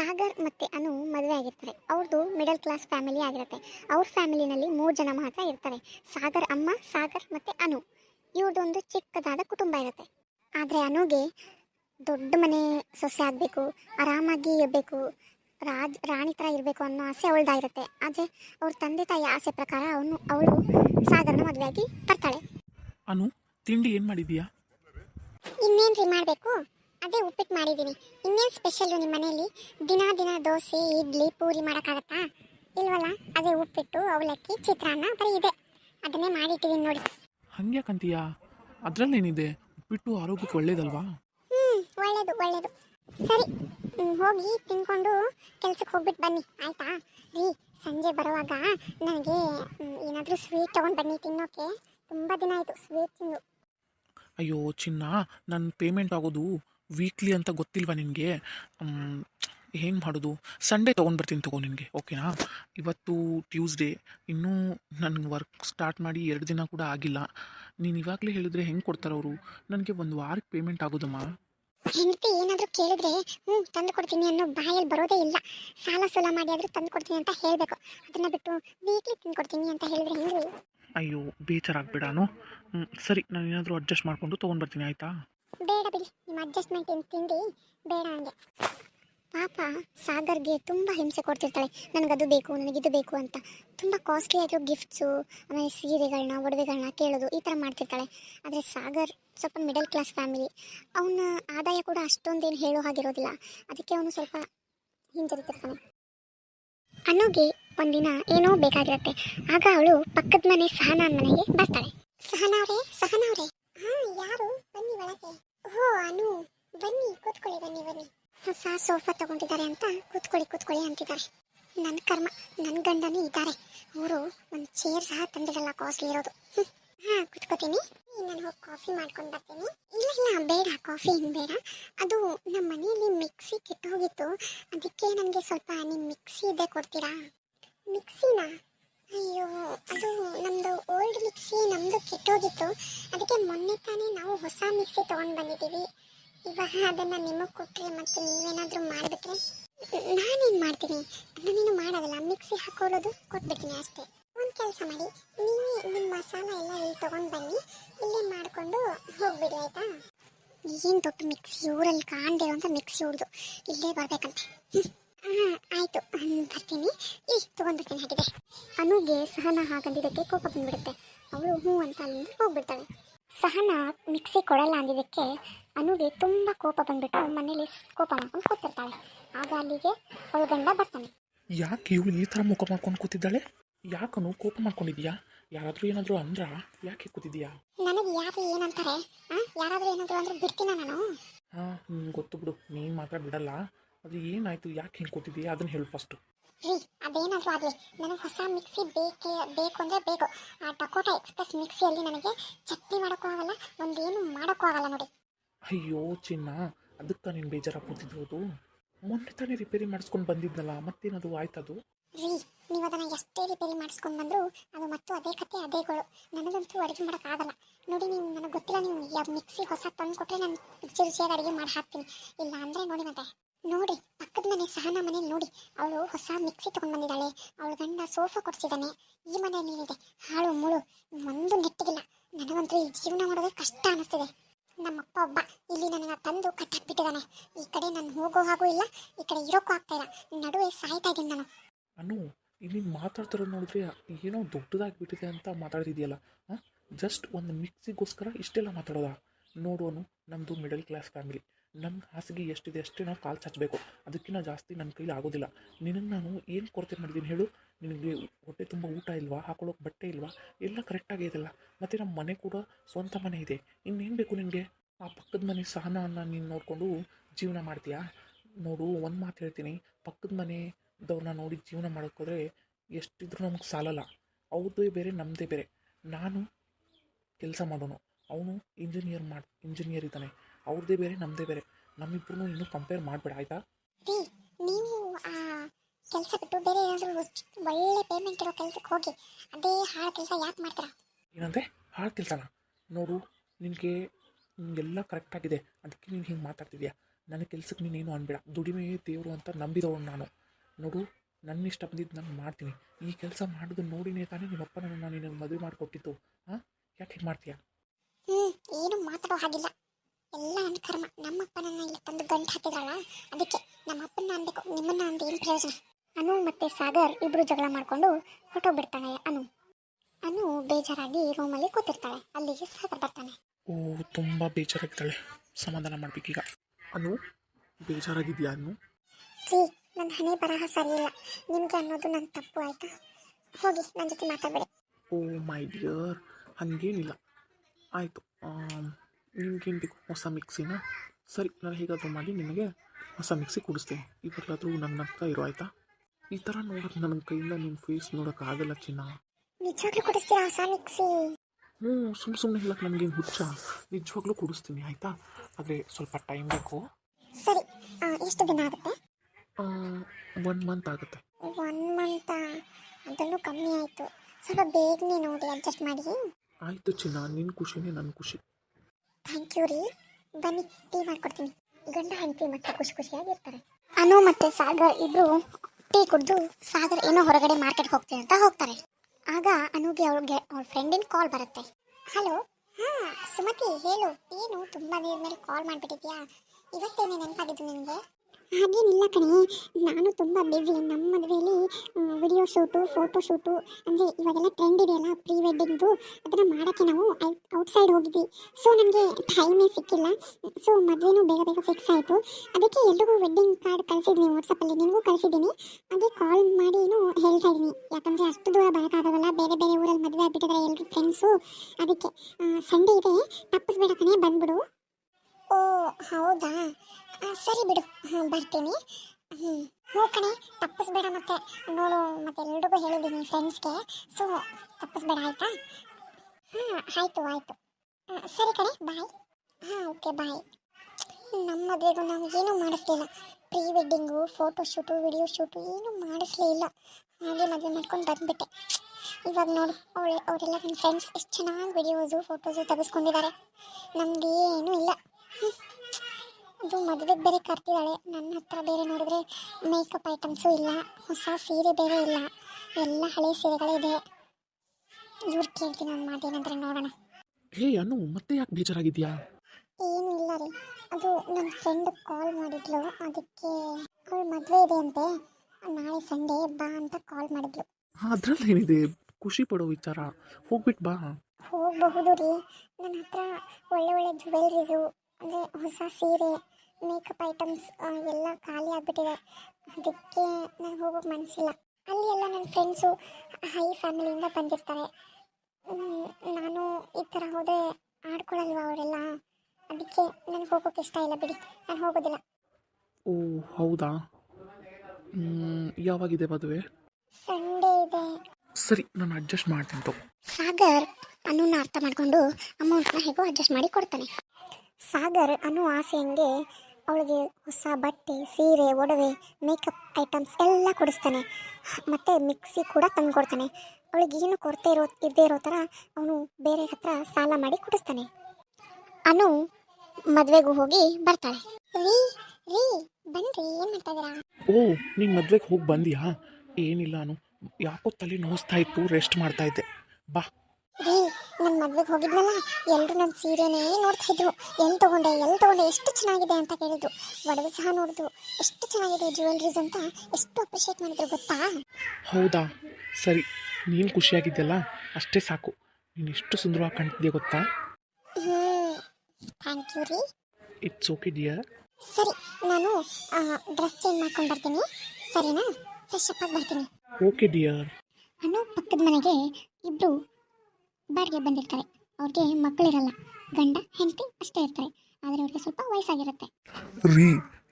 ಸಾಗರ್ ಮತ್ತು ಅನು ಮದುವೆ ಆಗಿರ್ತಾರೆ. ಅವ್ರದ್ದು ಮಿಡಲ್ ಕ್ಲಾಸ್ ಫ್ಯಾಮಿಲಿ ಆಗಿರುತ್ತೆ. ಅವ್ರ ಫ್ಯಾಮಿಲಿನಲ್ಲಿ ಮೂರು ಜನ ಮಾತ್ರ ಇರ್ತಾರೆ. ಸಾಗರ್ ಅಮ್ಮ ಸಾಗರ್ ಮತ್ತು ಅನು. ಇವ್ರದ್ದೊಂದು ಚಿಕ್ಕದಾದ ಕುಟುಂಬ ಇರುತ್ತೆ. ಆದರೆ ಅನುಗೆ ದೊಡ್ಡ ಮನೆ ಸೊಸೆ ಆಗಬೇಕು ಆರಾಮಾಗಿ ಇರಬೇಕು ರಾಜ್ ರಾಣಿ ಥರ ಇರಬೇಕು ಅನ್ನೋ ಆಸೆ ಅವಳದಾಗಿರುತ್ತೆ ಆದರೆ ಅವ್ರ ತಂದೆ ತಾಯಿ ಆಸೆ ಪ್ರಕಾರ ಅವನು ಅವಳು ಸಾಗರನ ಮದುವೆಯಾಗಿ ಬರ್ತಾಳೆ. ಅನು ತಿಂಡಿ ಏನು ಮಾಡಿದೀಯಾ ಇನ್ನೇನು ರೀ ಮಾಡಬೇಕು? ಅದೇ ಉಪ್ಪಿಟ್ಟು ಮಾಡಿದ್ದೀನಿ. ಇನ್ನೇನು ಸ್ಪೆಷಲ್ಲು ನಿಮ್ಮ ಮನೆಯಲ್ಲಿ ದಿನ ದಿನ ದೋಸೆ ಇಡ್ಲಿ ಪೂರಿ ಮಾಡೋಕ್ಕಾಗತ್ತಾ? ಇಲ್ವಲ್ಲ? ಅದೇ ಉಪ್ಪಿಟ್ಟು ಅವಲಕ್ಕಿ ಚಿತ್ರಾನ್ನ ಬರೀ ಇದೆ. ಅದನ್ನೇ ಮಾಡಿಟ್ಟಿದ್ದೀನಿ ನೋಡಿ. ಹಂಗ್ಯಾಕಂತೀಯಾ ಅದರಲ್ಲೇನಿದೆ? ಉಪ್ಪಿಟ್ಟು ಆರೋಗ್ಯಕ್ಕೆ ಒಳ್ಳೇದಲ್ವಾ? ಹ್ಞೂ ಒಳ್ಳೇದು ಒಳ್ಳೇದು. ಸರಿ ಹೋಗಿ ತಿನ್ಕೊಂಡು ಕೆಲ್ಸಕ್ಕೆ ಹೋಗ್ಬಿಟ್ಟು ಬನ್ನಿ ಆಯಿತಾ? ರೀ ಸಂಜೆ ಬರುವಾಗ ನನಗೆ ಏನಾದರೂ ಸ್ವೀಟ್ ತೊಗೊಂಡು ಬನ್ನಿ ತಿನ್ನೋಕೆ. ತುಂಬ ದಿನ ಆಯಿತು ಸ್ವೀಟ್ ತಿಂದು. ಅಯ್ಯೋ ಚಿನ್ನ ನನ್ನ ಪೇಮೆಂಟ್ ಆಗೋದು. ವೀಕ್ಲಿ ಅಂತ ಗೊತ್ತಿಲ್ವಾ ನಿನಗೆ? ಏನು ಮಾಡೋದು? ಸಂಡೇ ತೊಗೊಂಡ್ಬರ್ತೀನಿ ತಗೋ ನಿನಗೆ ಓಕೆನಾ ಇವತ್ತು ಟ್ಯೂಸ್ಡೇ ಇನ್ನೂ ನನಗೆ ವರ್ಕ್ ಸ್ಟಾರ್ಟ್ ಮಾಡಿ ಎರಡು ದಿನ ಕೂಡ ಆಗಿಲ್ಲ. ನೀನು ಇವಾಗಲೇ ಹೇಳಿದ್ರೆ ಹೆಂಗೆ ಕೊಡ್ತಾರೆ ಅವರು? ನನಗೆ ಒಂದು ವಾರಕ್ಕೆ ಪೇಮೆಂಟ್ ಆಗೋದಮ್ಮ. ಹೆಂಡತಿ ಏನಾದರೂ ಕೇಳಿದ್ರೆ ಹ್ಞೂ ತಂದು ಕೊಡ್ತೀನಿ ಅನ್ನೋ ಬಾಯಲ್ಲಿ ಬರೋದೇ ಇಲ್ಲ. ಸಾಲ ಸೂಲ ಮಾಡಿ ಆದರೂ ತಂದು ಕೊಡ್ತೀನಿ ಅಂತ ಹೇಳಬೇಕು. ಅದನ್ನ ಬಿಟ್ಟು ವೀಕ್ಲಿ ತಂದು ಕೊಡ್ತೀನಿ ಅಂತ ಹೇಳಿದ್ರೆ ಹೆಂಗೆ ಅಯ್ಯೋ ಬೇಜಾರಾಗ್ಬೇಡಾನು? ಹ್ಞೂ ಸರಿ ನಾನು ಏನಾದರೂ ಅಡ್ಜಸ್ಟ್ ಮಾಡಿಕೊಂಡು ತೊಗೊಂಡ್ಬರ್ತೀನಿ ಆಯಿತಾ? ಬೇಡ ಬಿಡಿ, ನಿಮ್ಮ ಅಡ್ಜಸ್ಟ್ಮೆಂಟ್ ತಿಂಡಿ ಬೇಡ ಹಂಗೆ ಪಾಪ, ಸಾಗರ್ಗೆ ತುಂಬ ಹಿಂಸೆ ಕೊಡ್ತಿರ್ತಾಳೆ. ನನಗದು ಬೇಕು, ನನಗಿದು ಬೇಕು ಅಂತ. ತುಂಬ ಕಾಸ್ಟ್ಲಿ ಆಗಿರೋ ಗಿಫ್ಟ್ಸು ಆಮೇಲೆ ಸೀರೆಗಳನ್ನ ಒಡವೆಗಳನ್ನ ಕೇಳೋದು, ಈ ಥರ ಮಾಡ್ತಿರ್ತಾಳೆ. ಆದರೆ ಸಾಗರ್ ಸ್ವಲ್ಪ ಮಿಡಲ್ ಕ್ಲಾಸ್ ಫ್ಯಾಮಿಲಿ ಅವನ ಆದಾಯ ಕೂಡ ಅಷ್ಟೊಂದೇನು ಹೇಳೋ ಹಾಗಿರೋದಿಲ್ಲ. ಅದಕ್ಕೆ ಅವನು ಸ್ವಲ್ಪ ಹಿಂಜರಿತಿರ್ತಾನೆ. ಅನುಗೆ ಒಂದಿನ ಏನೋ ಬೇಕಾಗಿರುತ್ತೆ. ಆಗ ಅವಳು ಪಕ್ಕದ ಮನೆ ಸಹನಾ ಮನೆಗೆ ಬರ್ತಾಳೆ. ಸಹನಾ ಅವರೇ ಸಹನಾ ಅವರೇ ಹಾ ಯಾರು ಬನ್ನಿ ಒಳಗೆ ಓ ಅನು ಬನ್ನಿ, ಕೂತ್ಕೊಳ್ಳಿ, ಬನ್ನಿ ಬನ್ನಿ. ಹೊಸ ಸೋಫಾ ತಗೊಂಡಿದ್ದಾರೆ ಅಂತ ಕೂತ್ಕೊಳ್ಳಿ ಕೂತ್ಕೊಳ್ಳಿ ಅಂತಿದ್ದಾರೆ. ನನ್ನ ಕರ್ಮ ನನ್ನ ಗಂಡನೂ ಇದ್ದಾರೆ. ಅವರು ಒಂದು ಚೇರ್ ಸಹ ತಂದಿರಲ್ಲ ಕಾಸ್ಟ್ಲಿ ಇರೋದು. ಹಾ, ಕೂತ್ಕೋತೀನಿ. ನಾನು ಹೋಗಿ ಕಾಫಿ ಮಾಡ್ಕೊಂಡು ಬರ್ತೀನಿ. ಇಲ್ಲ ಇಲ್ಲ, ಬೇಡ ಕಾಫಿ ಏನು ಬೇಡ. ಅದು ನಮ್ಮ ಮನೆಯಲ್ಲಿ ಮಿಕ್ಸಿ ಕೆಟ್ಟೋಗಿತ್ತು. ಅದಕ್ಕೆ ನನಗೆ ಸ್ವಲ್ಪ ನಿಮ್ಮ ಮಿಕ್ಸಿ ಇದೆ ಕೊಡ್ತೀರಾ? ಮಿಕ್ಸಿನಾ ಅಯ್ಯೋ, ಅದು ನಮ್ಮದು ಓಲ್ಡ್ ಮಿಕ್ಸಿ ನಮ್ಮದು ಕೆಟ್ಟೋಗಿತ್ತು. ಅದಕ್ಕೆ ಮೊನ್ನೆ ತಾನೇ ನಾವು ಹೊಸ ಮಿಕ್ಸಿ ತೊಗೊಂಡು ಬಂದಿದ್ದೀವಿ. ಇವಾಗ ಅದನ್ನು ನಿಮಗೆ ಕೊಟ್ಟರೆ ಮತ್ತೆ ನೀವೇನಾದರೂ ಮಾಡಿಬಿಟ್ರೆ? ನಾನೇನು ಮಾಡ್ತೀನಿ? ನಾನೇನು ಮಾಡೋದಿಲ್ಲ, ಮಿಕ್ಸಿ ಹಾಕೊಳ್ಳೋದು ಕೊಟ್ಬಿಡ್ತೀನಿ ಅಷ್ಟೇ. ಒಂದು ಕೆಲಸ ಮಾಡಿ. ನೀವೇ ನಿಮ್ಮ ಮಸಾಲ ಎಲ್ಲ ಇಲ್ಲಿ ತೊಗೊಂಡು ಬನ್ನಿ. ಇಲ್ಲೇ ಮಾಡಿಕೊಂಡು ಹೋಗ್ಬಿಡಿ, ಆಯಿತಾ? ಏನು ದೊಡ್ಡ ಮಿಕ್ಸಿ, ಊರಲ್ಲಿ ಕಾಣದೇ ಅಂತ ಮಿಕ್ಸಿ ಹುಡ್ದು ಇಲ್ಲೇ ಬರ್ಬೇಕಂತೆ. ಹಾಂ ಆಯಿತು. ಬರ್ತೀನಿ. ಈ ತೊಗೊಂಡ್ಬರ್ತೀನಿ ಹಾಗಿದೆ ಅನುಗೆ ಸಹನ ಹಾಗಂದಿದ್ದಕ್ಕೆ ಕೋಪ ಬಂದ್ಬಿಡುತ್ತೆ. ಅವಳು ಹ್ಞೂ ಅಂತ ಅಲ್ಲಿಂದ ಹೋಗ್ಬಿಡ್ತಾಳೆ. ಸಹನ ಮಿಕ್ಸಿ ಕೊಡಲ್ಲ ಅಂದಿದ್ದಕ್ಕೆ ಅನುಗೆ ತುಂಬ ಕೋಪ ಬಂದ್ಬಿಟ್ಟು ಮನೇಲಿ ಕೋಪ ಮಾಡ್ಕೊಂಡು ಕೂತಿರ್ತಾಳೆ. ಆಗ ಅಲ್ಲಿಗೆ ಅವಳ ಗಂಡ ಬರ್ತಾನೆ. ಯಾಕೆ ಇವಳು ಈ ಥರ ಮುಖ ಮಾಡ್ಕೊಂಡು ಕೂತಿದ್ದಾಳೆ? ಯಾಕನು ಕೋಪ ಮಾಡ್ಕೊಂಡಿದ್ಯಾ ಯಾರಾದರೂ ಏನಾದರೂ ಅಂದ್ರ? ಯಾಕೆ ಕೂತಿದ್ಯಾ ನನಗೆ ಯಾರು ಏನಂತಾರೆ? ಯಾರಾದರೂ ಏನಾದರೂ ಅಂದ್ರೆ ಬಿಡ್ತೀನ ನಾನು? ಹಾಂ ಗೊತ್ತು ಬಿಡು. ನೀನು ಮಾತ್ರ ಬಿಡಲ್ಲ. ಅದು ಏನಾಯ್ತು? ಯಾಕೆ ಹಿಂಗೆ ಕೊಟ್ಟಿದ್ದೀಯ? ಅದನ್ನ ಹೇಳು ಫಸ್ಟ್ ರೀ ಅದೇನಾದರೂ ಆಗಲಿ. ನನಗೆ ಹೊಸ ಮಿಕ್ಸಿ ಬೇಕೇ ಬೇಕು ಅಂದರೆ ಬೇಕು. ಆ ಟಕೋಟಾ ಎಕ್ಸ್ಪ್ರೆಸ್ ಮಿಕ್ಸಿಯಲ್ಲಿ ನನಗೆ ಚಟ್ನಿ ಮಾಡೋಕ್ಕೂ ಆಗಲ್ಲ ಒಂದೇನು ಮಾಡೋಕ್ಕೂ ಆಗಲ್ಲ ನೋಡಿ. ಅಯ್ಯೋ ಚಿನ್ನ. ಅದಕ್ಕೆ ನೀನು ಬೇಜಾರಾಗಿ ಕೂತಿರೋದು ಮೊನ್ನೆ ತಾನೇ ರಿಪೇರಿ ಮಾಡಿಸ್ಕೊಂಡು ಬಂದಿದ್ನಲ್ಲ ಮತ್ತೇನದು ಆಯ್ತದು? ರೀ ನೀವು ಅದನ್ನು ಎಷ್ಟೇ ರಿಪೇರಿ ಮಾಡಿಸ್ಕೊಂಡು ಬಂದರೂ ಅದು ಮತ್ತು ಅದೇ ಕತೆ ಅದೇ ಗೋಳು. ನನಗಂತೂ ಅಡುಗೆ ಮಾಡೋಕ್ಕಾಗಲ್ಲ ನೋಡಿ ನೀವು ನನಗೆ ಗೊತ್ತಿಲ್ಲ ನೀವು ಮಿಕ್ಸಿ ಹೊಸ ತಂದು ಕೊಟ್ಟರೆ ನಾನು ರುಚಿ ರುಚಿಯಾಗಿ ಅಡುಗೆ ಮಾಡಿ ಹಾಕ್ತೀನಿ ಇಲ್ಲ ಅಂದರೆ ನೋಡಿ ಮತ್ತೆ. ನೋಡಿ ಪಕ್ಕದ ಮನೆ ಸಹನ ಮನೇಲಿ ನೋಡಿ, ಅವಳು ಹೊಸ ಮಿಕ್ಸಿ ತಗೊಂಡ್ ಬಂದಿದ್ದಾಳೆ. ಅವಳು ಗಂಡ ಸೋಫಾ ಕೊಡ್ಸಿದ್ದಾನೆ. ಈ ಮನೆಯಲ್ಲಿ ಏನಿದೆ ಹಾಳು, ಮುಳು, ಒಂದು ನೆಟ್ಟಿಗಿಲ್ಲ. ನನಗಂತೂ ಈ ಜೀವನ ಮಾಡೋದೇ ಕಷ್ಟ ಅನಿಸ್ತಿದೆ. ನಮ್ಮಪ್ಪ ಒಬ್ಬ. ಇಲ್ಲಿ ನನ್ನ ತಂದು ಕಟ್ಟಾಕ್ಬಿಟ್ಟಿದ್ದಾನೆ ಈ ಕಡೆ ನಾನು ಹೋಗೋ ಹಾಗೂ ಇಲ್ಲ, ಈ ಕಡೆ ಇರೋಕ್ಕೂ ಆಗ್ತಾ ಇಲ್ಲ. ನಡುವೆ ಸಾಯ್ತಾ ಇದ್ದೀನಿ ನಾನು. ಅನು ಇಲ್ಲಿ ಮಾತಾಡ್ತಿರೋದು ನೋಡಿದ್ರೆ ಏನೋ ದೊಡ್ಡದಾಗಿಬಿಟ್ಟಿದೆ ಅಂತ ಮಾತಾಡ್ತಿದೆಯಲ್ಲ ಜಸ್ಟ್ ಒಂದು ಮಿಕ್ಸಿಗೋಸ್ಕರ ಇಷ್ಟೆಲ್ಲ ಮಾತಾಡೋದಾ? ನೋಡೋನು ನಮ್ಮದು ಮಿಡಲ್ ಕ್ಲಾಸ್ ಫ್ಯಾಮಿಲಿ. ನಮ್ಮ ಹಾಸಿಗೆ ಎಷ್ಟಿದೆ ಅಷ್ಟೇ ನಾವು ಕಾಲು ಚಾಚಬೇಕು. ಅದಕ್ಕಿಂತ ಜಾಸ್ತಿ ನನ್ನ ಕೈಲಿ ಆಗೋದಿಲ್ಲ. ನಿನಗೆ ನಾನು ಏನು ಕೊರತೆ ಮಾಡಿದ್ದೀನಿ ಹೇಳು. ನಿನಗೆ ಹೊಟ್ಟೆ ತುಂಬ ಊಟ ಇಲ್ವಾ? ಹಾಕೊಳ್ಳೋಕೆ ಬಟ್ಟೆ ಇಲ್ವಾ? ಎಲ್ಲ ಕರೆಕ್ಟಾಗಿ ಇದೆಲ್ಲ. ಮತ್ತು ನಮ್ಮ ಮನೆ ಕೂಡ ಸ್ವಂತ ಮನೆ ಇದೆ. ಇನ್ನೇನು ಬೇಕು ನಿನಗೆ? ಆ ಪಕ್ಕದ ಮನೆ ಸಹನವನ್ನು ನೀನು ನೋಡಿಕೊಂಡು ಜೀವನ ಮಾಡ್ತೀಯಾ? ನೋಡು, ಒಂದು ಮಾತು ಹೇಳ್ತೀನಿ. ಪಕ್ಕದ ಮನೆದವ್ರನ್ನ ನೋಡಿ ಜೀವನ ಮಾಡೋಕ್ಕೋದ್ರೆ ಎಷ್ಟಿದ್ರೂ ನಮಗೆ ಸಾಲಲ್ಲ. ಅವ್ರದ್ದೇ ಬೇರೆ ನಮ್ಮದೇ ಬೇರೆ. ನಾನು ಕೆಲಸ ಮಾಡೋನು. ಅವನು ಇಂಜಿನಿಯರ್ ಮಾಡಿ ಇಂಜಿನಿಯರ್ ಇದ್ದಾನೆ. ಅವ್ರದ್ದೇ ಬೇರೆ ನಮ್ಮದೇ ಬೇರೆ. ನಮ್ಮಿಬ್ರು ಇನ್ನೂ ಕಂಪೇರ್ ಮಾಡಬೇಡ ಆಯ್ತಾ? ರೀ ನೀವು ಆ ಕೆಲಸ ಬಿಟ್ಟು ಬೇರೆ ಏನಾದರೂ ಒಳ್ಳೆ ಪೇಮೆಂಟ್ ಇರೋ ಕೆಲಸಕ್ಕೆ ಹೋಗಿ ಅದೇ ಹಾಳು ಕೆಲಸ ಯಾಕೆ ಮಾಡ್ತೀರಾ? ಏನಂದರೆ ಹಾಳು ಕೆಲಸನ? ನೋಡು ನಿನಗೆ ಎಲ್ಲ ಕರೆಕ್ಟಾಗಿದೆ ಅದಕ್ಕೆ ನೀನು ಹಿಂಗೆ ಮಾತಾಡ್ತಿದ್ಯಾ? ನನ್ನ ಕೆಲ್ಸಕ್ಕೆ ನೀನೇನು ಅನ್ಬೇಡ. ದುಡಿಮೆ ದೇವರು ಅಂತ ನಂಬಿದವನು ನಾನು. ನೋಡು ನನ್ನ ಇಷ್ಟ ಬಂದಿದ್ದು ನಾನು ಮಾಡ್ತೀನಿ. ಈ ಕೆಲಸ ಮಾಡೋದು ನೋಡಿನೇ ತಾನೇ ನಿಮ್ಮಪ್ಪ ನನ್ನ ನಿನಗೆ ಮದುವೆ ಮಾಡಿಕೊಟ್ಟಿತ್ತು ಹಾಂ ಯಾಕೆ ಹೀಗೆ ಮಾಡ್ತೀಯಾ? ಏನು ಮಾತಾಡೋ ಹಾಗಿಲ್ಲ. ಎಲ್ಲ ನನ್ನ ಕರ್ಮ. ನಮ್ಮಪ್ಪ ನನ್ನ ಇಲ್ಲಿ ತಂದು ಗಂಟು ಹಾಕಿದ್ರಲ್ಲ ಅದಕ್ಕೆ ನಮ್ಮ ಅಪ್ಪನ ಅನ್ಬೇಕು ನಿಮ್ಮನ್ನ ಅಂದ ಏನು ಪ್ರಯೋಜನ? ಅನು ಮತ್ತೆ ಸಾಗರ್ ಇಬ್ರು ಜಗಳ ಮಾಡ್ಕೊಂಡು ಹೊರಟೋಗ್ಬಿಡ್ತಾಳೆ ಅನು. ಅನು ಬೇಜಾರಾಗಿ ರೂಮಲ್ಲಿ ಕೂತಿರ್ತಾಳೆ. ಅಲ್ಲಿಗೆ ಸಾಗರ್ ಬರ್ತಾನೆ. ಓ ತುಂಬ ಬೇಜಾರಾಗಿದ್ದಾಳೆ ಸಮಾಧಾನ ಮಾಡ್ಬೇಕೀಗ ಅನು ಬೇಜಾರಾಗಿದ್ಯಾ ಅನು? ರೀ ನನ್ನ ಹಣೆ ಬರಹ ಸರಿ ಇಲ್ಲ. ನಿಮ್ಗೆ ಅನ್ನೋದು ನನ್ನ ತಪ್ಪು ಆಯ್ತಾ? ಹೋಗಿ ನನ್ನ ಜೊತೆ ಮಾತಾಡ್ಬೇಡಿ. Oh my dear. ಹಂಗೇನಿಲ್ಲ. ಆಯಿತು ನಿಮ್ಗೇನು ಬೇಕು ಹೊಸ ಮಿಕ್ಸಿನ ಸರಿ ನಾನು ಹೇಗಾದರೂ ಮಾಡಿ ನಿಮಗೆ ಹೊಸ ಮಿಕ್ಸಿ ಕೊಡಿಸ್ತೀನಿ. ಇವಾಗಲಾದರೂ ನಂಗೆ ನಗ್ತಾ ಇರೋ ಆಯಿತಾ? ಈ ಥರ ನೋಡೋಕೆ ನನ್ನ ಕೈಯಿಂದ ನಿಮ್ಮ ಫೇಸ್ ನೋಡೋಕ್ಕಾಗಲ್ಲ ಚಿನ್ನ. ನಿಜವಾಗ್ಲೂ ಕೊಡಿಸ್ತೀರಾ ಹೊಸ ಮಿಕ್ಸಿ? ಹ್ಞೂ ಸುಮ್ಮ ಸುಮ್ಮನೆ ಹೇಳಕ್ಕೆ ನನಗೇನು ಹುಚ್ಚ. ನಿಜವಾಗ್ಲೂ ಕುಡಿಸ್ತೀನಿ ಆಯಿತಾ? ಆದರೆ ಸ್ವಲ್ಪ ಟೈಮ್ ಬೇಕು. ಸರಿ ಎಷ್ಟು ದಿನ ಆಗುತ್ತೆ? ಒನ್ ಮಂತ್ ಆಗುತ್ತೆ. One month? ಅದನ್ನು ಕಮ್ಮಿ ಆಯಿತು. ಸ್ವಲ್ಪ ಬೇಗನೆ ನೋಡಿ ಅಡ್ಜಸ್ಟ್ ಮಾಡಿ. ಆಯಿತು ಚಿನ್ನ ನಿನ್ನ ಖುಷಿನೇ ನನ್ನ ಖುಷಿ. ಥ್ಯಾಂಕ್ ಯು ರೀ. ಬನ್ನಿ ಟೀ ಮಾಡ್ಕೊಡ್ತೀನಿ. ಗಂಡ ಹೆಂಡತಿ ಮತ್ತೆ ಖುಷಿ ಖುಷಿಯಾಗಿರ್ತಾರೆ ಅನು ಮತ್ತೆ ಸಾಗರ್ ಇಬ್ರು ಟೀ ಕುಡಿದು ಸಾಗರ್ ಏನೋ ಹೊರಗಡೆ ಮಾರ್ಕೆಟ್ ಹೋಗ್ತೀನಿ ಅಂತ ಹೋಗ್ತಾರೆ. ಆಗ ಅನುಗೆ ಅವ್ಳಿಗೆ ಅವ್ಳ ಫ್ರೆಂಡಿನ ಕಾಲ್ ಬರುತ್ತೆ. ಹಲೋ ಹಾ, ಸುಮತಿ, ಹೇಳು. ಏನು, ತುಂಬ ದಿನದ ಮೇಲೆ ಕಾಲ್ ಮಾಡಿಬಿಟ್ಟಿದ್ಯಾ? ಇವತ್ತೇನೇ ನೆನಪಾಗಿದ್ದು ನಿನಗೆ? ಹಾಗೇನಿಲ್ಲ ಕಣೆ. ನಾನು ತುಂಬ ಬ್ಯುಸಿ ನಮ್ಮ ಮದುವೆಯಲ್ಲಿ ವಿಡಿಯೋ ಶೂಟು ಫೋಟೋ ಶೂಟು ಅಂದರೆ ಇವಾಗೆಲ್ಲ ಟ್ರೆಂಡ್ ಇದೆಯಲ್ಲ ಪ್ರೀ ವೆಡ್ಡಿಂಗ್ದು ಅದನ್ನು ಮಾಡೋಕ್ಕೆ ನಾವು ಔಟ್ಸೈಡ್ ಹೋಗಿದ್ವಿ. ಸೊ ನನಗೆ ಟೈಮೇ ಸಿಕ್ಕಿಲ್ಲ. ಸೊ ಮದುವೆನೂ ಬೇಗ ಬೇಗ ಫಿಕ್ಸ್ ಆಯಿತು. ಅದಕ್ಕೆ ಎಲ್ರಿಗೂ ವೆಡ್ಡಿಂಗ್ ಕಾರ್ಡ್ ಕಳಿಸಿದ್ದೀನಿ ವಾಟ್ಸಪ್ಪಲ್ಲಿ ನಿಮಗೂ ಕಳಿಸಿದ್ದೀನಿ ಹಾಗೆ ಕಾಲ್ ಮಾಡಿನೂ ಹೇಳ್ತಾ ಇದ್ದೀನಿ ಯಾಕಂದರೆ ಅಷ್ಟು ದೂರ ಬರೋಕ್ಕಾಗಲ್ಲ ಬೇರೆ ಬೇರೆ ಊರಲ್ಲಿ ಮದುವೆ ಆಗಿಬಿಟ್ಟಿದ್ದಾರೆ ಎಲ್ಲರೂ ಫ್ರೆಂಡ್ಸು ಅದಕ್ಕೆ ಸಂಡೇ ಇದೆ. ತಪ್ಪಿಸ್ಬೇಡ ಕಣೆ, ಬಂದ್ಬಿಡು. ಓ, ಹೌದಾ? ಸರಿ ಬಿಡು. ಹಾಂ ಬರ್ತೀನಿ. ಹ್ಞೂ ಹ್ಞೂ ಕಣೆ, ತಪ್ಪಿಸ್ಬೇಡ ಮತ್ತೆ. ನೋಡು, ಮತ್ತೆ ಎಲ್ರಿಗೂ ಹೇಳಿದ್ದೀನಿ ಫ್ರೆಂಡ್ಸ್ಗೆ ಸೊ ತಪ್ಪಿಸ್ಬೇಡ, ಆಯಿತಾ? ಹಾಂ ಆಯಿತು ಆಯಿತು. ಸರಿ ಕಣೆ ಬಾಯ್ ಹಾಂ ಓಕೆ ಬಾಯ್ ನಮ್ಮ ಮದುವೆಗೂ ನಾವು ಏನೂ ಮಾಡಿಸ್ಲಿಲ್ಲ. Pre wedding photo shoot video shoot ಏನೂ ಮಾಡಿಸ್ಲೇ ಇಲ್ಲ. ಹಾಗೆ ಮದುವೆ ಮಾಡ್ಕೊಂಡು ಬಂದುಬಿಟ್ಟೆ. ಇವಾಗ ನೋಡು, ಅವಳೆ, ಅವರೆಲ್ಲ ನನ್ನ ಫ್ರೆಂಡ್ಸ್ ಎಷ್ಟು ಚೆನ್ನಾಗಿ ವಿಡಿಯೋಸು ಫೋಟೋಸು ತೆಗೆಸ್ಕೊಂಡಿದ್ದಾರೆ ನಮ್ದು ಏನೂ ಇಲ್ಲ. ಅದು ಮದುವೆಗೆ ಬೇರೆ ಕರ್ತಿದ್ದಾಳೆ ನನ್ನ ಹತ್ರ ಬೇರೆ ನೋಡಿದ್ರೆ ಮೇಕಪ್ ಐಟಮ್ಸು ಇಲ್ಲ. ಹೊಸ ಸೀರೆ ಬೇರೆ ಇಲ್ಲ. ಎಲ್ಲ ಹಳೆ ಸೀರೆಗಳಿದೆ ಇವ್ರು ಕೇಳ್ತೀನಿ ಒಂದು ಮಾತೇನಂದ್ರೆ ನೋಡೋಣ. ಹೇ ಅನು ಮತ್ತೆ ಯಾಕೆ ಬೇಜಾರಾಗಿದ್ಯಾ ಏನಿಲ್ಲ ರೀ. ಅದು ನನ್ನ ಫ್ರೆಂಡ್ ಕಾಲ್ ಮಾಡಿದ್ಲು. ಅದಕ್ಕೆ ಅವಳು ಮದುವೆ ಇದೆ ಅಂತೆ. ನಾಳೆ ಸಂಡೇ ಬಾ ಅಂತ ಕಾಲ್ ಮಾಡಿದ್ಲು. ಅದ್ರಲ್ಲಿ ಏನಿದೆ? ಖುಷಿ ಪಡೋ ವಿಚಾರ. ಹೋಗ್ಬಿಟ್ಟು ಬಾ. ಹೋಗಬಹುದು ರೀ. ನನ್ನ ಹತ್ರ ಒಳ್ಳೆ ಒಳ್ಳೆ ಜ್ಯುವೆಲ್ರೀಸು ಅಂದರೆ ಹೊಸ ಸೀರೆ ಮೇಕಪ್ ಐಟಮ್ಸ್ ಎಲ್ಲ ಖಾಲಿ ಆಗಿಬಿಟ್ಟಿದೆ. ಅದಕ್ಕೆ ನಾನು ಹೋಗೋಕೆ ಮನಸ್ಸಿಲ್ಲ ಅಲ್ಲಿ ಎಲ್ಲ ನನ್ನ ಫ್ರೆಂಡ್ಸು ಹೈ ಫ್ಯಾಮಿಲಿಯಿಂದ ಬಂದಿರ್ತಾರೆ. ನಾನು ಈ ಥರ ಹೋದರೆ ಆಡ್ಕೊಳಲ್ವ ಅವರೆಲ್ಲ? ಅದಕ್ಕೆ ನನಗೆ ಹೋಗೋಕೆ ಇಷ್ಟ ಇಲ್ಲ ಬಿಡಿ. ನಾನು ಹೋಗೋದಿಲ್ಲ. ಓ ಹೌದಾ? ಯಾವಾಗಿದೆ ಮದುವೆ? ಸಂಡೇ ಇದೆ. ಸರಿ ನಾನು ಅಡ್ಜಸ್ಟ್ ಮಾಡ್ತೀನಿ ಸಾಗರ್ ಅನುನ ಅರ್ಥ ಮಾಡಿಕೊಂಡು ಅಮೌಂಟ್ನ ಹೇಗೋ ಅಡ್ಜಸ್ಟ್ ಮಾಡಿ ಕೊಡ್ತಾನೆ. ಸಾಗರ್ ಅನು ಆಸೆಯಂಗೆ ಅವಳಿಗೆ ಹೊಸ ಬಟ್ಟೆ, ಸೀರೆ, ಒಡವೆ ಮೇಕಪ್ ಐಟಮ್ಸ್ ಎಲ್ಲ ಕೊಡಿಸ್ತಾನೆ. ಮತ್ತು ಮಿಕ್ಸಿ ಕೂಡ ತಂದು ಕೊಡ್ತಾನೆ ಅವಳಿಗೆ ಏನು ಕೊರತೆ ಇರೋ, ಇರದೇ ಇರೋ ಥರ ಅವನು ಬೇರೆ ಹತ್ರ ಸಾಲ ಮಾಡಿ ಕೊಡಿಸ್ತಾನೆ. ಅನು ಮದುವೆಗೂ ಹೋಗಿ ಬರ್ತಾಳೆ. ರೀ ರೀ, ಬನ್ರಿ, ಏನು ಮಾಡ್ತಾ ಓ, ನೀನು ಮದ್ವೆಗೆ ಹೋಗಿ ಬಂದಿಯಾ? ಏನಿಲ್ಲ ಅನು, ಯಾಕೋ ತಲೆ ನೋಸ್ತಾ ಇತ್ತು ರೆಸ್ಟ್ ಮಾಡ್ತಾ ಇದ್ದೆ. ಬಾ. ರೀ ನನ್ನ ಮದ್ವೆಗೆ ಹೋಗಿದ್ನಲ್ಲ ಎಲ್ಲರೂ ನನ್ನ ಸೀರೆನೇ ನೋಡ್ತಾ ಇದ್ರು. ಎಲ್ಲಿ ತೊಗೊಂಡೆ ಎಲ್ಲಿ ತೊಗೊಂಡೆ ಎಷ್ಟು ಚೆನ್ನಾಗಿದೆ ಅಂತ ಕೇಳಿದ್ರು. ಒಡವೆ ಸಹ ನೋಡಿದ್ರು. ಎಷ್ಟು ಚೆನ್ನಾಗಿದೆ ಜ್ಯುವೆಲ್ರೀಸ್ ಅಂತ ಎಷ್ಟು ಅಪ್ರಿಷಿಯೇಟ್ ಮಾಡಿದ್ರು ಗೊತ್ತಾ? ಹೌದಾ? ಸರಿ ನೀನು ಖುಷಿಯಾಗಿದ್ದಲ್ಲ ಅಷ್ಟೇ ಸಾಕು. ನೀನು ಎಷ್ಟು ಸುಂದರವಾಗಿ ಕಾಣ್ತಿದ್ಯಾ ಗೊತ್ತಾ? ಹ್ಞೂ ಥ್ಯಾಂಕ್ ಯು ರೀ. ಇಟ್ಸ್ ಓಕೆ ಡಿಯರ್ ಸರಿ ನಾನು ಡ್ರೆಸ್ ಚೇಂಜ್ ಮಾಡ್ಕೊಂಡು ಬರ್ತೀನಿ. ಸರಿನಾ? ಫ್ರೆಶ್ ಅಪ್ ಆಗಿ ಬರ್ತೀನಿ. ಓಕೆ ಡಿಯರ್ ಅನ್ನು ಪಕ್ಕದ ಮನೆಗೆ ಇಬ್ಬರು ಬಾಡಿಗೆ ಬಂದಿರ್ತಾರೆ. ಅವ್ರಿಗೆ ಮಕ್ಕಳಿರಲ್ಲ ಗಂಡ ಹೆಂಡತಿ ಅಷ್ಟೇ ಇರ್ತಾರೆ. ಆದರೆ ಅವ್ರಿಗೆ ಸ್ವಲ್ಪ ವಯಸ್ಸಾಗಿರುತ್ತೆ. ರೀ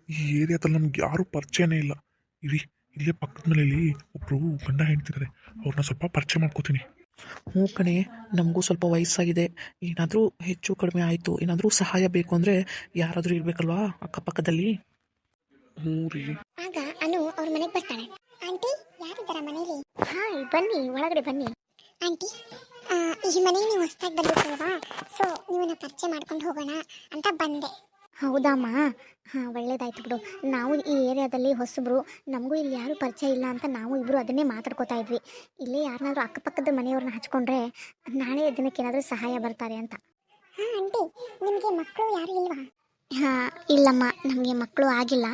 ಈ ಏರಿಯಾದಲ್ಲಿ ನಮ್ಗೆ ಯಾರೂ ಪರಿಚಯನೇ ಇಲ್ಲ. ಇರಿ ಇಲ್ಲೇ ಪಕ್ಕದ ಮನೆಯಲ್ಲಿ ಒಬ್ಬರು ಗಂಡ ಹೆಂಡ್ತಿದ್ದಾರೆ ಅವ್ರನ್ನ ಸ್ವಲ್ಪ ಪರಿಚಯ ಮಾಡ್ಕೋತೀನಿ. ಹ್ಞೂ ಕಣೆ ನಮಗೂ ಸ್ವಲ್ಪ ವಯಸ್ಸಾಗಿದೆ. ಏನಾದರೂ ಹೆಚ್ಚು ಕಡಿಮೆ ಆಯಿತು. ಏನಾದರೂ ಸಹಾಯ ಬೇಕು ಅಂದರೆ ಯಾರಾದರೂ ಇರಬೇಕಲ್ವಾ ಅಕ್ಕಪಕ್ಕದಲ್ಲಿ? ಹ್ಞೂ ರೀ. ಆಗ ಅನು ಅವ್ರ ಮನೆಗೆ ಬರ್ತಾಳೆ ಆಂಟಿ ಯಾರಿದ್ದಾರ ಮನೇಲಿ? ಹಾಯ್ ಬನ್ನಿ ಒಳಗಡೆ ಬನ್ನಿ. ಆಂಟಿ ಈ ಮನೆಗೆ ನೀವು ಹೊಸ್ದಾಗಿ ಬಂದಿದ್ದೀರಲ್ವಾ ಸೊ ನಿಮ್ಮನ್ನ ಪರಿಚಯ ಮಾಡ್ಕೊಂಡು ಹೋಗೋಣ ಅಂತ ಬಂದೆ. ಹೌದಮ್ಮ. ಹಾಂ ಒಳ್ಳೇದಾಯ್ತು ಬಿಡು. ನಾವು ಈ ಏರಿಯಾದಲ್ಲಿ ಹೊಸಬ್ರು ನಮಗೂ ಇಲ್ಲಿ ಯಾರೂ ಪರಿಚಯ ಇಲ್ಲ ಅಂತ ನಾವು ಇಬ್ಬರು ಅದನ್ನೇ ಮಾತಾಡ್ಕೋತಾ ಇದ್ವಿ. ಇಲ್ಲೇ ಯಾರನ್ನಾದ್ರೂ ಅಕ್ಕಪಕ್ಕದ ಮನೆಯವ್ರನ್ನ ಹಚ್ಕೊಂಡ್ರೆ ನಾಳೆ ದಿನಕ್ಕೆ ಏನಾದರೂ ಸಹಾಯ ಬರ್ತಾರೆ ಅಂತ. ಹಾಂ ಆಂಟಿ ನಿಮಗೆ ಮಕ್ಕಳು ಯಾರು ಇಲ್ವಾ? ಹಾಂ ಇಲ್ಲಮ್ಮ. ನಮಗೆ ಮಕ್ಕಳು ಆಗಿಲ್ಲ.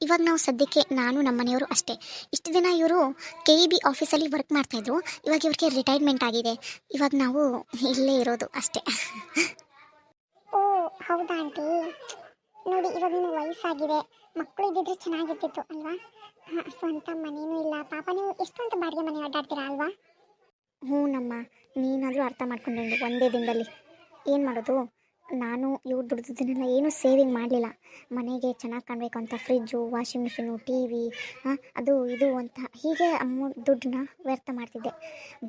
ಇವಾಗ ನಾವು ಸದ್ಯಕ್ಕೆ ನಾನು ನಮ್ಮ ಮನೆಯವರು ಅಷ್ಟೇ. ಇಷ್ಟು ದಿನ ಇವರು ಕೆ ಇ ಬಿ ಆಫೀಸಲ್ಲಿ ವರ್ಕ್ ಮಾಡ್ತಾಯಿದ್ರು ಇವಾಗ ಇವ್ರಿಗೆ ರಿಟೈರ್ಮೆಂಟ್ ಆಗಿದೆ. ಇವಾಗ ನಾವು ಇಲ್ಲೇ ಇರೋದು ಅಷ್ಟೇ. ಓ ಹೌದಾ ಆಂಟಿ? ನೋಡಿ ಇವಾಗ ನಿಮ್ಗೆ ವಯಸ್ಸಾಗಿದೆ. ಮಕ್ಕಳು ಇದ್ದಿದ್ರೆ ಚೆನ್ನಾಗಿರ್ತಿತ್ತು ಅಲ್ವಾ? ಹಾಂ ಸ್ವಂತ ಮನೇನೂ ಇಲ್ಲ. ಪಾಪ ನೀವು ಎಷ್ಟೊಂದು ಬಾಡಿಗೆ ಮನೆ ಅಡ್ಡಾಡ್ತೀರಾ ಅಲ್ವಾ? ಹ್ಞೂ ನಮ್ಮ ನೀನಾದರೂ ಅರ್ಥ ಮಾಡ್ಕೊಂಡು ಒಂದೇ ದಿನದಲ್ಲಿ. ಏನು ಮಾಡೋದು? ನಾನು ಇವ್ರು ದುಡ್ದಿದ್ದನ್ನೆಲ್ಲ ಏನೂ ಸೇವಿಂಗ್ ಮಾಡಲಿಲ್ಲ. ಮನೆಗೆ ಚೆನ್ನಾಗಿ ಕಾಣಬೇಕು ಅಂತ fridge washing machine T V ಅದು ಇದು ಅಂತ. ಹೀಗೆ ಅಮ್ಮ ದುಡ್ಡನ್ನ ವ್ಯರ್ಥ ಮಾಡ್ತಿದ್ದೆ.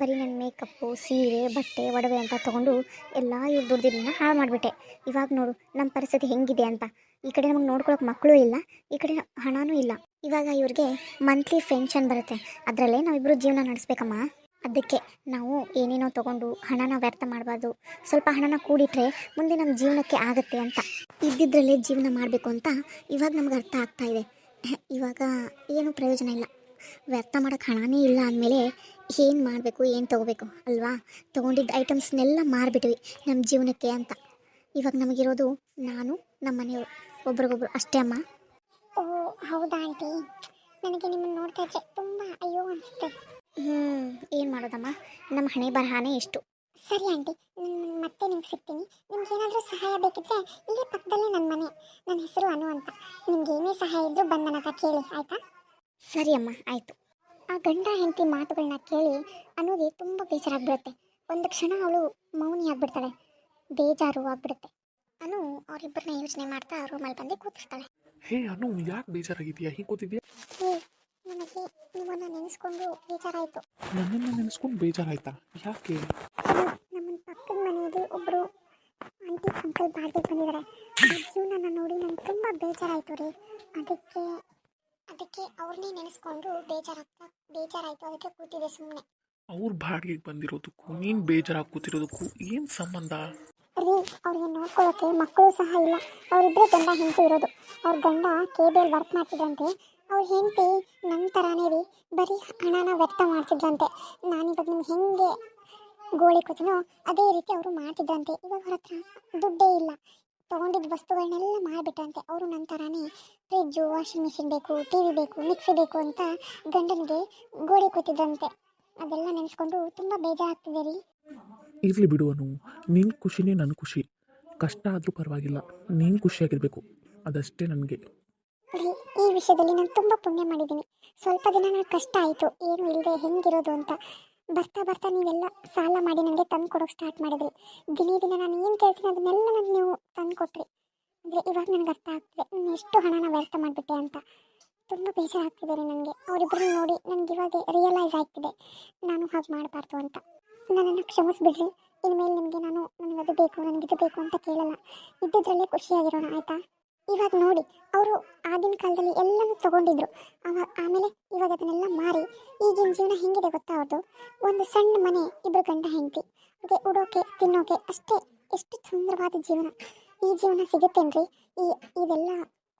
ಬರೀ ನನ್ನ ಮೇಕಪ್ಪು ಸೀರೆ, ಬಟ್ಟೆ, ಒಡವೆ ಅಂತ ತೊಗೊಂಡು ಎಲ್ಲ ಇವ್ರು ದುಡ್ದಿದ್ದನ್ನ ಹಾಳು ಮಾಡಿಬಿಟ್ಟೆ. ಇವಾಗ ನೋಡು ನಮ್ಮ ಪರಿಸ್ಥಿತಿ ಹೆಂಗಿದೆ ಅಂತ. ಈ ಕಡೆ ನಮಗೆ ನೋಡ್ಕೊಳಕ್ಕೆ ಮಕ್ಕಳು ಇಲ್ಲ, ಈ ಕಡೆ ಹಣನೂ ಇಲ್ಲ. ಇವಾಗ ಇವ್ರಿಗೆ ಮಂತ್ಲಿ ಪೆನ್ಷನ್ ಬರುತ್ತೆ. ಅದರಲ್ಲೇ ನಾವಿಬ್ಬರು ಜೀವನ ನಡೆಸ್ಬೇಕಮ್ಮ. ಅದಕ್ಕೆ ನಾವು ಏನೇನೋ ತಗೊಂಡು ಹಣನ ವ್ಯರ್ಥ ಮಾಡಬಾರ್ದು. ಸ್ವಲ್ಪ ಹಣನ ಕೂಡಿಟ್ರೆ ಮುಂದೆ ನಮ್ಮ ಜೀವನಕ್ಕೆ ಆಗುತ್ತೆ ಅಂತ. ಇದ್ದಿದ್ರಲ್ಲೇ ಜೀವನ ಮಾಡಬೇಕು ಅಂತ ಇವಾಗ ನಮ್ಗೆ ಅರ್ಥ ಆಗ್ತಾ ಇದೆ. ಇವಾಗ ಏನು ಪ್ರಯೋಜನ ಇಲ್ಲ. ವ್ಯರ್ಥ ಮಾಡೋಕ್ಕೆ ಹಣನೇ ಇಲ್ಲ ಅಂದಮೇಲೆ ಏನು ಮಾಡಬೇಕು, ಏನು ತೊಗೋಬೇಕು ಅಲ್ವಾ? ತೊಗೊಂಡಿದ್ದ ಐಟಮ್ಸ್ನೆಲ್ಲ ಮಾರಿಬಿಟ್ವಿ ನಮ್ಮ ಜೀವನಕ್ಕೆ ಅಂತ. ಇವಾಗ ನಮಗಿರೋದು ನಾನು ನಮ್ಮ ಮನೆಯವರು. ಒಬ್ರಿಗೊಬ್ರು ಅಷ್ಟೇ ಅಮ್ಮ. ಓ, ಹೌದಾ ಆಂಟಿ? ನನಗೆ ನಿಮ್ಮನ್ನು ನೋಡ್ತಾ ಇದ್ರೆ ತುಂಬ ಅಯ್ಯೋ ಅನಿಸುತ್ತೆ. ಹ್ಞೂ ಏನು ಮಾಡೋದಮ್ಮ? ನಮ್ಮ ಹಣೆ ಬರಹಾನೇ ಎಷ್ಟು ಸರಿ ಆಂಟಿ ನಾನು ಮತ್ತೆ ನಿಮ್ಗೆ ಸಿಗ್ತೀನಿ. ನಿಮ್ಗೆ ಏನಾದರೂ ಸಹಾಯ ಬೇಕಿದ್ರೆ ಇಲ್ಲೇ ಪಕ್ಕದಲ್ಲೇ ನನ್ನ ಮನೆ. ನನ್ನ ಹೆಸರು ಅನು ಅಂತ. ನಿಮ್ಗೆ ಏನೇ ಸಹಾಯ ಇದ್ರೂ ಬಂದು ನನ್ನ ಹತ್ರ ಕೇಳಿ ಆಯಿತಾ? ಸರಿ ಅಮ್ಮ ಆಯಿತು. ಆ ಗಂಡ ಹೆಂಡತಿ ಮಾತುಗಳನ್ನ ಕೇಳಿ ಅನುಗೆ ತುಂಬ ಬೇಜಾರಾಗ್ಬಿಡುತ್ತೆ. ಒಂದು ಕ್ಷಣ ಅವಳು ಮೌನಿ ಆಗ್ಬಿಡ್ತಾಳೆ. ಬೇಜಾರು ಆಗ್ಬಿಡುತ್ತೆ. ಅನು ಅವರಿಬ್ಬರನ್ನ ಯೋಚನೆ ಮಾಡ್ತಾ ರೂಮಲ್ಲಿ ಬಂದು ಕೂತಿರ್ತಾಳೆ. ಹೇ ಅನು ಯಾಕೆ ಬೇಜಾರಾಗಿದೆಯಾ ಹೀಗೆ ಕೂತಿದ್ಯಾ ನನಗೆ ನಿಮ್ಮನ್ನು ನೆನೆಸ್ಕೊಂಡು ಬೇಜಾರಾಯ್ತು. ನನ್ನನ್ನು ನೆನೆಸ್ಕೊಂಡು ಬೇಜಾರಾಯ್ತಾ? ಯಾಕೆ? ನಮ್ಮ ಪಕ್ಕದ ಮನೆಯಲ್ಲಿ ಒಬ್ಬರು ಆಂಟಿ ಅಂಕಲ್ ಬಾಡಿಗೆ ಬಂದಿದ್ದಾರೆ ಆ ಜೀವನನ ನೋಡಿ ನಂಗೆ ತುಂಬ ಬೇಜಾರಾಯಿತು ರೀ. ಅದಕ್ಕೆ ಅದಕ್ಕೆ ಅವ್ರನ್ನೇ ನೆನೆಸ್ಕೊಂಡು ಬೇಜಾರಾಗ್ತಾ ಬೇಜಾರಾಯಿತು. ಅದಕ್ಕೆ ಕೂತಿದೆ ಸುಮ್ಮನೆ ಅವ್ರ ಬಾಡಿಗೆಗೆ ಬಂದಿರೋದಕ್ಕೂ ನೀನು ಬೇಜಾರಾಗಿ ಕೂತಿರೋದಕ್ಕೂ ಏನು ಸಂಬಂಧ? ರೀ ಅವ್ರಿಗೆ ನೋಡ್ಕೊಳ್ಳೋಕೆ ಮಕ್ಕಳು ಸಹ ಇಲ್ಲ. ಅವರಿಬ್ಬರೇ ಗಂಡ ಹೆಂಡತಿ ಇರೋದು. ಅವ್ರ ಗಂಡ ಕೆ ಬಿಯಲ್ಲಿ ವರ್ಕ್ ಮಾಡ್ತಿದ್ರಂತೆ. ಅವ್ರ ಹೆಂಡತಿ ನಮ್ಮ ಥರನೇ ರೀ. ಬರೀ ಹಣನ ವ್ಯಕ್ತ ಮಾಡ್ತಿದ್ರಂತೆ. ನಾನಿವಾಗ ನಿಮ್ಗೆ ಹೆಂಗೆ ಗೋಳಿ ಕೂತೀನೋ ಅದೇ ರೀತಿ ಅವರು ಮಾಡ್ತಿದ್ರಂತೆ. ಇವಾಗ ಅವ್ರ ಹತ್ರ ದುಡ್ಡೇ ಇಲ್ಲ. ತೊಗೊಂಡಿದ್ದ ವಸ್ತುಗಳನ್ನೆಲ್ಲ ಮಾಡಿಬಿಟ್ರಂತೆ. ಅವರು ನನ್ನ ಥರನೇ ಫ್ರಿಜ್ಜು ವಾಷಿಂಗ್ ಮಿಷಿನ್ ಬೇಕು ಟಿ ವಿ ಬೇಕು ಮಿಕ್ಸಿ ಬೇಕು ಅಂತ ಗಂಡನಿಗೆ ಗೋಳಿ ಕೂತಿದ್ರಂತೆ ಅದೆಲ್ಲ ನೆನೆಸ್ಕೊಂಡು ತುಂಬ ಬೇಜಾರಾಗ್ತಿದೆ ರೀ. ಇರಲಿ ಬಿಡುವನು ನಿನ್ನ ಖುಷಿನೇ ನನ್ನ ಖುಷಿ. ಕಷ್ಟ ಆದರೂ ಪರವಾಗಿಲ್ಲ. ನೀನು ಖುಷಿಯಾಗಿರಬೇಕು. ಅದಷ್ಟೇ ನನಗೆ. ರೀ, ಈ ವಿಷಯದಲ್ಲಿ ನಾನು ತುಂಬ ಪುಣ್ಯ ಮಾಡಿದ್ದೀನಿ. ಸ್ವಲ್ಪ ದಿನ ನನಗೆ ಕಷ್ಟ ಆಯಿತು. ಏನು ಇಲ್ಲದೆ ಹೆಂಗಿರೋದು ಅಂತ. ಬರ್ತಾ ಬರ್ತಾ ನೀವೆಲ್ಲ ಸಾಲ ಮಾಡಿ ನನಗೆ ತಂದು ಕೊಡೋಕೆ ಸ್ಟಾರ್ಟ್ ಮಾಡಿದ್ರಿ. ದಿನೇ ದಿನ ನಾನು ಏನು ಕೇಳ್ತೀನಿ ಅದನ್ನೆಲ್ಲ ನನಗೆ ನೀವು ತಂದು ಕೊಟ್ರಿ. ಅಂದರೆ ಇವಾಗ ನನಗೆ ಅರ್ಥ ಆಗ್ತಿದೆ. ನಾನು ಎಷ್ಟು ಹಣನ ವ್ಯರ್ಥ ಮಾಡಿಬಿಟ್ಟೆ ಅಂತ. ತುಂಬ ಬೇಜಾರಾಗ್ತಿದೆ ರೀ ನನಗೆ ಅವರಿಬ್ಬರು ನೋಡಿ ನನಗೆ ಇವಾಗ ರಿಯಲೈಸ್ ಆಗ್ತಿದೆ. ನಾನು ಹಾಗೆ ಮಾಡಬಾರ್ದು ಅಂತ. ನನ್ನನ್ನು ಕ್ಷಮಿಸ್ಬಿಡ್ರಿ. ಇನ್ಮೇಲೆ ನಿಮಗೆ ನಾನು ನನಗದು ಬೇಕು ನನಗಿದು ಬೇಕು ಅಂತ ಕೇಳಲ್ಲ. ಇದ್ದಿದ್ರಲ್ಲೇ ಖುಷಿಯಾಗಿರೋಣ, ಆಯಿತಾ? ಇವಾಗ ನೋಡಿ, ಅವರು ಆಗಿನ ಕಾಲದಲ್ಲಿ ಎಲ್ಲನೂ ತಗೊಂಡಿದ್ರು. ಅವ, ಆಮೇಲೆ ಇವಾಗ ಅದನ್ನೆಲ್ಲ ಮಾರಿ, ಈಗಿನ ಜೀವನ ಹೆಂಗಿದೆ ಗೊತ್ತಾ ಅವ್ರದ್ದು ಒಂದು ಸಣ್ಣ ಮನೆ ಇಬ್ಬರು ಗಂಡ ಹೆಂಡತಿ. ಅವ್ರಿಗೆ ಉಡೋಕೆ, ತಿನ್ನೋಕೆ ಅಷ್ಟೇ ಎಷ್ಟು ಸುಂದರವಾದ ಜೀವನ. ಈ ಜೀವನ ಸಿಗುತ್ತೇನ್ರಿ? ಈ ಇದೆಲ್ಲ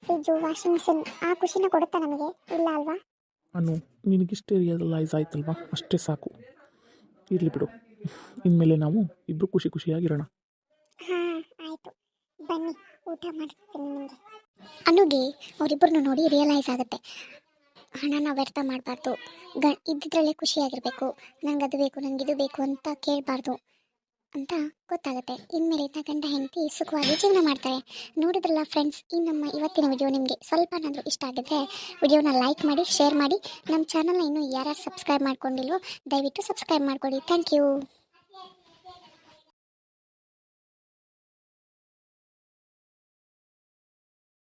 ಫ್ರಿಜ್ಜು ವಾಷಿಂಗ್ ಮಿಷಿನ್ ಆ ಖುಷಿನ ಕೊಡುತ್ತಾ ನಮಗೆ? ಇಲ್ಲ ಅಲ್ವಾ? ಅನು, ನಿನಗಿಷ್ಟೇ ರಿಯಲೈಸ್ ಆಯ್ತಲ್ವಾ? ಅಷ್ಟೇ ಸಾಕು. ಇರಲಿ ಬಿಡು. ಇನ್ಮೇಲೆ ನಾವು ಇಬ್ಬರು ಖುಷಿ ಖುಷಿಯಾಗಿರೋಣ. ಊಟ ಮಾಡ್ತೀನಿ ನಿಮಗೆ. ಅನುಗೆ ಅವರಿಬ್ಬರನ್ನು ನೋಡಿ ರಿಯಲೈಸ್ ಆಗುತ್ತೆ. ಹಣನ ವ್ಯರ್ಥ ಮಾಡಬಾರ್ದು. ಗ, ಇದ್ದಿದ್ರಲ್ಲೇ ಖುಷಿಯಾಗಿರಬೇಕು. ನನಗೆ ಅದು ಬೇಕು ನನಗಿದು ಬೇಕು ಅಂತ ಕೇಳಬಾರ್ದು. ಅಂತ ಗೊತ್ತಾಗುತ್ತೆ. ಇನ್ಮೇಲೆ ಇದ್ದ ಗಂಡ ಹೆಂಡತಿ ಸುಖವಾಗಿ ಜೀವನ ಮಾಡ್ತಾರೆ. ನೋಡಿದ್ರಲ್ಲ ಫ್ರೆಂಡ್ಸ್ ಈ ನಮ್ಮ ಇವತ್ತಿನ ವಿಡಿಯೋ ನಿಮಗೆ ಸ್ವಲ್ಪನಾದರೂ ಇಷ್ಟ ಆಗಿದ್ರೆ ವಿಡಿಯೋನ ಲೈಕ್ ಮಾಡಿ ಶೇರ್ ಮಾಡಿ. ನಮ್ಮ ಚಾನಲ್ನ ಇನ್ನೂ ಯಾರ್ಯಾರು ಸಬ್ಸ್ಕ್ರೈಬ್ ಮಾಡ್ಕೊಂಡಿಲ್ವೋ, ದಯವಿಟ್ಟು ಸಬ್ಸ್ಕ್ರೈಬ್ ಮಾಡ್ಕೊಳ್ಳಿ ಥ್ಯಾಂಕ್ ಯು